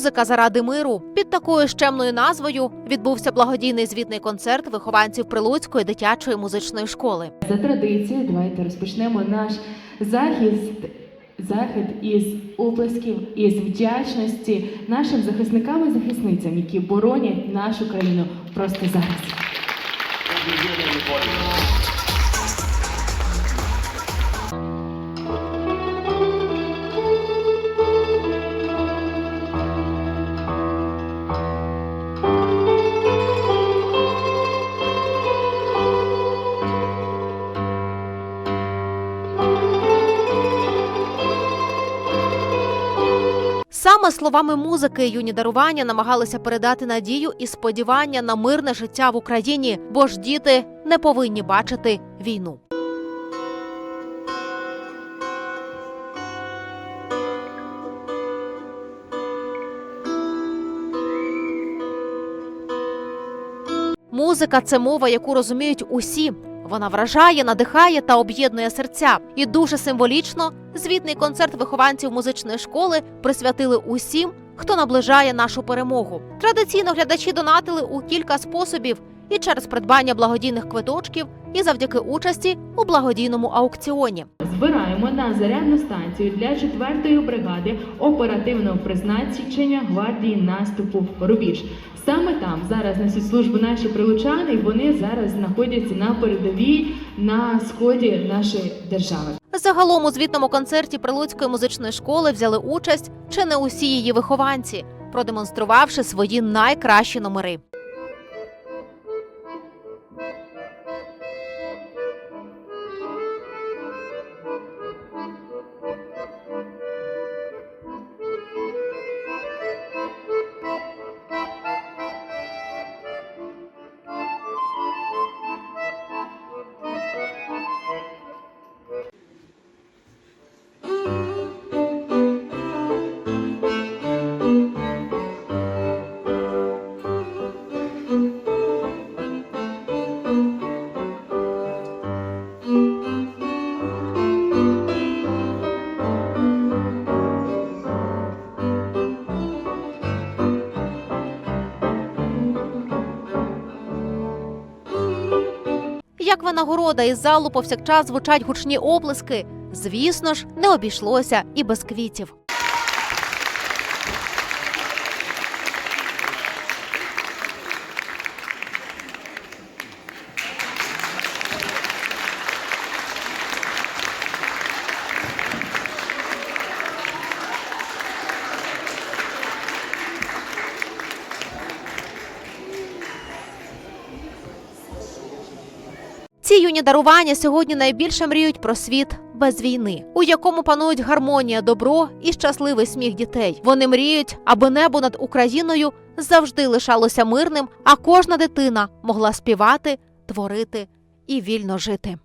Музика заради миру під такою щемною назвою відбувся благодійний звітний концерт вихованців Прилуцької дитячої музичної школи. За традицією, давайте розпочнемо наш захист. Захід із оплесків, із вдячності нашим захисникам і захисницям, які боронять нашу країну просто зараз. Саме словами музики юні дарування намагалися передати надію і сподівання на мирне життя в Україні, бо ж діти не повинні бачити війну. Музика це мова, яку розуміють усі. Вона вражає, надихає та об'єднує серця. І дуже символічно звітний концерт вихованців музичної школи присвятили усім, хто наближає нашу перемогу. Традиційно глядачі донатили у кілька способів і через придбання благодійних квиточків, і завдяки участі у благодійному аукціоні. Збираємо на зарядну станцію для 4-ї бригади оперативного призначення гвардії наступу Рубіж. Саме там зараз несуть службу наші прилучани, і вони зараз знаходяться на передовій на сході нашої держави. Загалом у звітному концерті Прилуцької музичної школи взяли участь чи не усі її вихованці, продемонструвавши свої найкращі номери. Як винагорода із залу повсякчас звучать гучні оплески. Звісно ж, не обійшлося і без квітів. Ці юні дарування сьогодні найбільше мріють про світ без війни, у якому панують гармонія, добро і щасливий сміх дітей. Вони мріють, аби небо над Україною завжди лишалося мирним, а кожна дитина могла співати, творити і вільно жити.